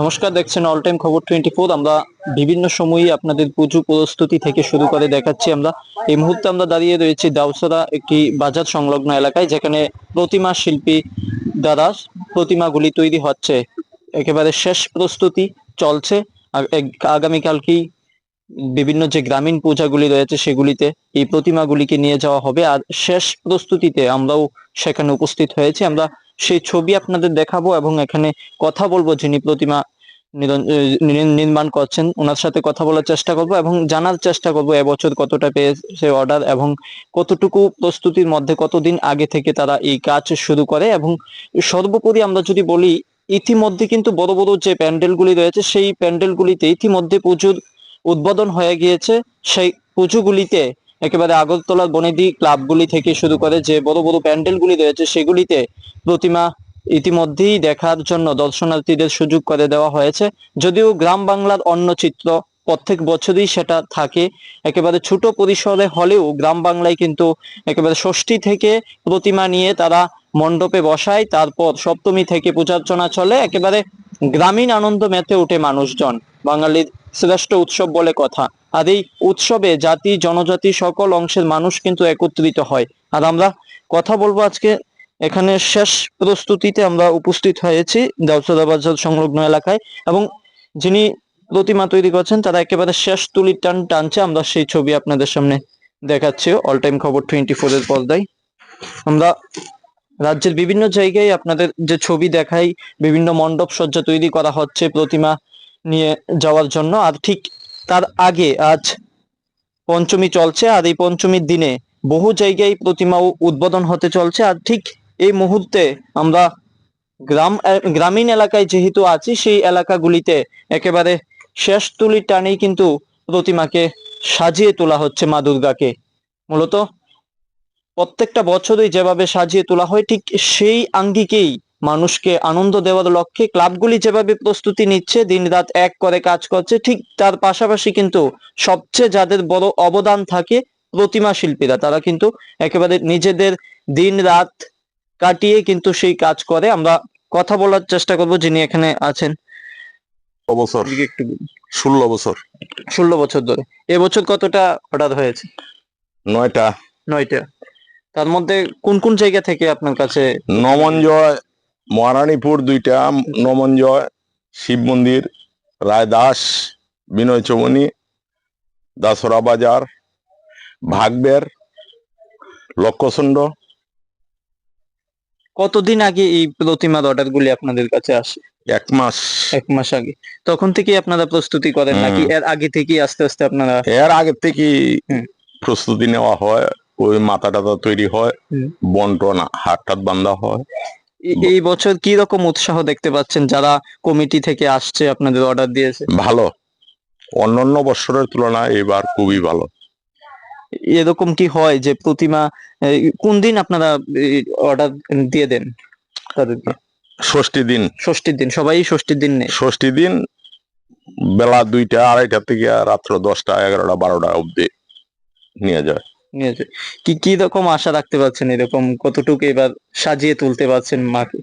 নমস্কার, দেখছেন all time Khobor twenty four আমরা বিভিন্ন সময়ই আপনাদের পুজো প্রস্তুতি থেকে শুরু করে দেখাচ্ছি আমরা। এই মুহূর্তে আমরা দাঁড়িয়ে রয়েছি দাউসরা একটি বাজার সংলগ্ন এলাকায়, যেখানে প্রতিমা শিল্পী দ্বারা প্রতিমাগুলি তৈরি হচ্ছে। একেবারে শেষ প্রস্তুতি চলছে। আগামীকালকেই বিভিন্ন যে গ্রামীণ পূজাগুলি রয়েছে, সেগুলিতে এই প্রতিমাগুলিকে নিয়ে যাওয়া হবে। আর শেষ প্রস্তুতিতে আমরাও সেখানে উপস্থিত হয়েছি। আমরা সেই ছবি আপনাদের দেখাবো এবং এখানে কথা বলব যিনি প্রতিমা নির্মাণ করছেন, ওনার সাথে কথা বলার চেষ্টা করব এবং জানার চেষ্টা করব এবছর কতটা পেয়েছে অর্ডার এবং কতটুকু প্রস্তুতির মধ্যে, কতদিন আগে থেকে তারা এই কাজ শুরু করে এবং সর্বোপরি আমরা যদি বলি, ইতিমধ্যে কিন্তু বড় বড় যে প্যান্ডেলগুলি রয়েছে, সেই প্যান্ডেলগুলিতে ইতিমধ্যে প্রচুর উদ্বোধন হয়ে গিয়েছে। সেই পুজোগুলিতে একেবারে আগরতলার বনেদি ক্লাবগুলি থেকে শুরু করে যে বড় বড় প্যান্ডেলগুলি রয়েছে, সেগুলিতে প্রতিমা ইতিমধ্যেই দেখার জন্য দর্শনার্থীদের সুযোগ করে দেওয়া হয়েছে। যদিও গ্রাম বাংলার অন্য চিত্র প্রত্যেক বছরই সেটা থাকে। একেবারে ছোট পরিসরে হলেও গ্রাম বাংলায় কিন্তু একেবারে ষষ্ঠী থেকে প্রতিমা নিয়ে তারা মণ্ডপে বসায়। তারপর সপ্তমী থেকে পূজার্চনা চলে। একেবারে গ্রামীণ আনন্দ মেতে ওঠে মানুষজন। বাঙালির শ্রেষ্ঠ উৎসব বলে কথা। আর এই উৎসবে জাতি, জনজাতি সকল অংশের মানুষ কিন্তু একত্রিত হয়। আর আমরা কথা বলব আজকে এখানে শেষ প্রস্তুতিতে আমরা উপস্থিত হয়েছি দাউসরা বাজার সংলগ্ন এলাকায় এবং যিনি প্রতিমা তৈরি করছেন, তারা একেবারে শেষ তুলির টান টানছে। আমরা সেই ছবি আপনাদের সামনে দেখাচ্ছি। All time Khobor twenty four এর পর্দায়। আমরা রাজ্যের বিভিন্ন জায়গায় আপনাদের যে ছবি দেখাই, বিভিন্ন মণ্ডপ সজ্জা তৈরি করা হচ্ছে, প্রতিমা নিয়ে যাওয়ার জন্য। আর ঠিক তার আগে আজ পঞ্চমী চলছে, আর এই পঞ্চমীর দিনে বহু জায়গায় প্রতিমা উদ্বোধন হতে চলছে। আর ঠিক এই মুহূর্তে আমরা গ্রাম গ্রামীণ এলাকায় যেহেতু আছি, সেই এলাকাগুলিতে একেবারে শেষ তুলির টানেই কিন্তু প্রতিমাকে সাজিয়ে তোলা হচ্ছে মা দুর্গাকে। মূলত প্রত্যেকটা বছরই যেভাবে সাজিয়ে তোলা হয়, ঠিক সেই আঙ্গিকেই মানুষকে আনন্দ দেওয়ার লক্ষ্যে ক্লাবগুলি যেভাবে প্রস্তুতি নিচ্ছে দিনরাত এক করে কাজ করছে ঠিক তার পাশাপাশি কিন্তু সবচেয়ে যাদের বড় অবদান থাকে প্রতিমা শিল্পীরা তারা কিন্তু একেবারে নিজেদের দিন রাত কাটিয়ে কিন্তু সেই কাজ করে। আমরা কথা বলার চেষ্টা করব যিনি এখানে আছেন। এদিকে ষোলো বছর। ষোলো বছর ধরে। এবছর কতটা অর্ডার হয়েছে? নয়টা। নয়টা। তার মধ্যে কোন কোন জায়গা থেকে আপনার কাছে নমঞ্জয় মহারানীপুর দুইটা নমঞ্জয় শিব মন্দির রায়দাস বিনয় চৌমনি দাসরা বাজার ভাগবের লক্ষ্যচন্ড কতদিন আগে এই প্রতিমার অর্ডার গুলি আপনাদের কাছে আসে? এক মাস। এক মাস আগে। তখন থেকেই আপনারা প্রস্তুতি করেন নাকি এর আগে থেকেই আস্তে আস্তে আপনারা এর আগে থেকে প্রস্তুতি নেওয়া হয় ওই মাথা টাথা তৈরি হয়। বন্টন হাত টাত বান্ধা হয়। এই বছর কি রকম উৎসাহ দেখতে পাচ্ছেন যারা কমিটি থেকে আসছে আপনাদের অর্ডার দিয়েছে? ভালো। অন্যান্য বছরের তুলনায় এবার খুবই ভালো। এরকম কি হয় যে প্রতিমা কোন দিন আপনারা অর্ডার দিয়ে দেন তাদেরকে? ষষ্ঠী দিন। ষষ্ঠীর দিন সবাই ষষ্ঠীর দিন নেই ষষ্ঠী দিন বেলা দুইটা আড়াইটা থেকে রাত্র দশটা এগারোটা বারোটা অবধি নিয়ে যায়। কি কি রকম আশা রাখতে পারছেন এরকম? কতটুকু এবার সাজিয়ে তুলতে পারছেন মাকে?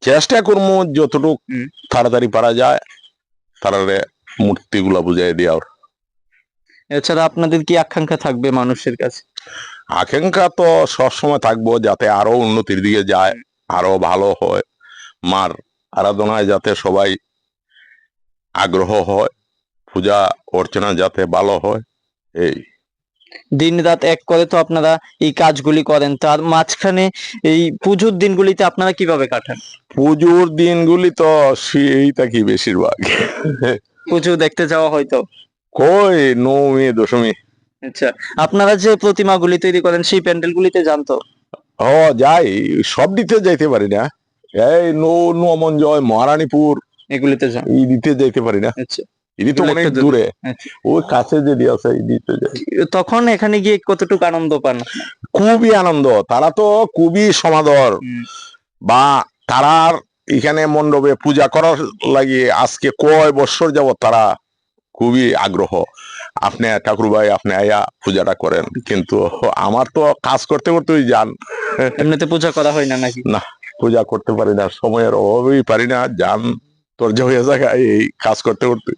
চেষ্টা করব যতটুকু তাড়াতাড়ি পারা যায় তারারে মূর্তি গুলা বুঝাই দেওয়ার এছাড়া আপনাদের কি আকাঙ্ক্ষা থাকবে মানুষের কাছে? আকাঙ্ক্ষা তো সবসময় থাকব যাতে আরও উন্নতির দিকে যায় আরও ভালো হয়। মার আরাধনায় যাতে সবাই আগ্রহ হয়। পূজা অর্চনা যাতে ভালো হয় এই। দিন রাত এক করে তো আপনারা এই কাজগুলি করেন তার মাঝখানে এই পুজোর দিনগুলিতে আপনারা কীভাবে কাটান? পুজোর দিনগুলি তো সেই থাকি বেশিরভাগ? পুজো দেখতে যাওয়া হয়তো কই নবমী দশমী। আচ্ছা আপনারা যে প্রতিমাগুলি তৈরি করেন সেই প্যান্ডেলগুলিতে জানতো ও যাই সব দিতে যাইতে পারি না। এই নো জয় মহারানীপুর এগুলিতে যান। এই দিতে যাইতে পারি না। আচ্ছা। এটি তো অনেক দূরে। আচ্ছা। ওই কাছে যদি আছে দিতে যাই তখন এখানে গিয়ে কতটুকু আনন্দ পান? খুবই আনন্দ। তারা তো খুবই সমাদর। বা তারার এখানে মণ্ডপে পূজা করার লাগে আজকে কয় বছর যাবত তারা খুবই আগ্রহ। আপনি ঠাকুর ভাই আপনি আয়া পূজাটা করেন। কিন্তু আমার তো কাজ করতে করতেই যান। এমনিতে পূজা করা হয় না নাকি? না। পূজা করতে পারি না। সময়ের অভাবেই পারি না। যান তোর যে হয়ে যায় এই কাজ করতে করতে।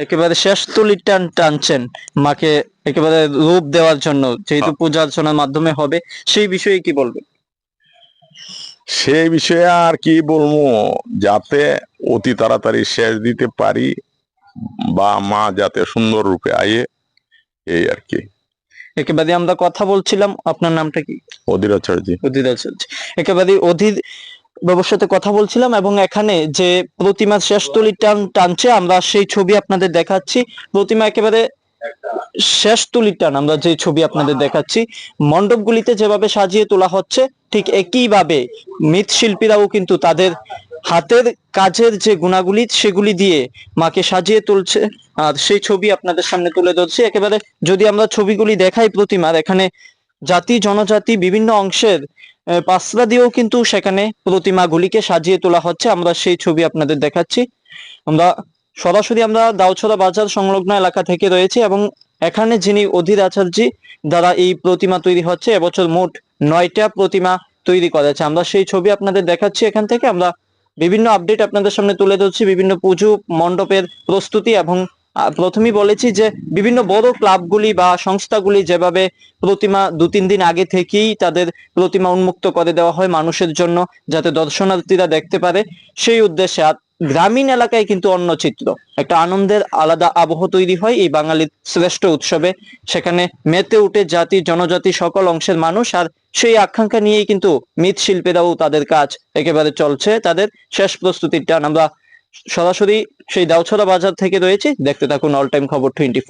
একেবারে শেষ তুলির টান টানছেন মাকে একেবারে রূপ দেওয়ার জন্য যেহেতু হ্যাঁ। পূজা অর্চনার মাধ্যমে হবে সেই বিষয়ে কি বলবেন? সেই বিষয়ে আর কি বলব যাতে অতি তাড়াতাড়ি শেষ দিতে পারি বা মা যাতে সুন্দর রূপে আয়ে এই আর কি। একেবারে আমরা কথা বলছিলাম আপনার নামটা কি? অধীর আচার্য। অধীর আচার্য। একেবারে অধীর বাবুর সাথে কথা বলছিলাম এবং এখানে যে প্রতিমার শেষ তুলির টান টানছে, আমরা সেই ছবি আপনাদের দেখাচ্ছি। প্রতিমা একেবারে শেষ তুলির টান আমরা যে ছবি আপনাদের দেখাচ্ছি। মণ্ডপগুলিতে যেভাবে সাজিয়ে তোলা হচ্ছে, ঠিক একইভাবে মৃৎশিল্পীরাও কিন্তু তাদের হাতের কাজের যে গুণাগুলি সেগুলি দিয়ে মাকে সাজিয়ে তুলছে। আর সেই ছবি আপনাদের সামনে তুলে ধরছি। একেবারে যদি আমরা ছবিগুলি দেখাই প্রতিমার, এখানে জাতি, জনজাতি, বিভিন্ন অংশের পাসরা দিয়েও কিন্তু সেখানে প্রতিমাগুলিকে সাজিয়ে তোলা হচ্ছে। আমরা সেই ছবি আপনাদের দেখাচ্ছি। আমরা সরাসরি আমরা দাউছড়া বাজার সংলগ্ন এলাকা থেকে রয়েছে এবং এখানে যিনি অধীর আচার্যি দ্বারা এই প্রতিমা তৈরি হচ্ছে, এবছর মোট নয়টা প্রতিমা তৈরি করেছে। আমরা সেই ছবি আপনাদের দেখাচ্ছি এখান থেকে। আমরা বিভিন্ন আপডেট আপনাদের সামনে তুলে ধরছি। বিভিন্ন পুজো মণ্ডপের প্রস্তুতি এবং প্রথমেই বলেছি যে বিভিন্ন বড় ক্লাবগুলি বা সংস্থাগুলি যেভাবে প্রতিমা দু, তিন দিন আগে থেকেই তাদের প্রতিমা উন্মুক্ত করে দেওয়া হয় মানুষের জন্য যাতে দর্শনার্থীরা দেখতে পারে, সেই উদ্দেশ্যে আর গ্রামীণ এলাকায় কিন্তু অন্য চিত্র। একটা আনন্দের আলাদা আবহ তৈরি হয় এই বাঙালির শ্রেষ্ঠ উৎসবে। সেখানে মেতে উঠে জাতি, জনজাতি সকল অংশের মানুষ আর সেই আকাঙ্ক্ষা নিয়েই কিন্তু মৃৎশিল্পীরাও তাদের কাজ একেবারে চলছে। তাদের শেষ প্রস্তুতির টান আমরা সরাসরি সেই দাউছড়া বাজার থেকে রয়েছে। দেখতে থাকুন অল টাইম খবর টোয়েন্টি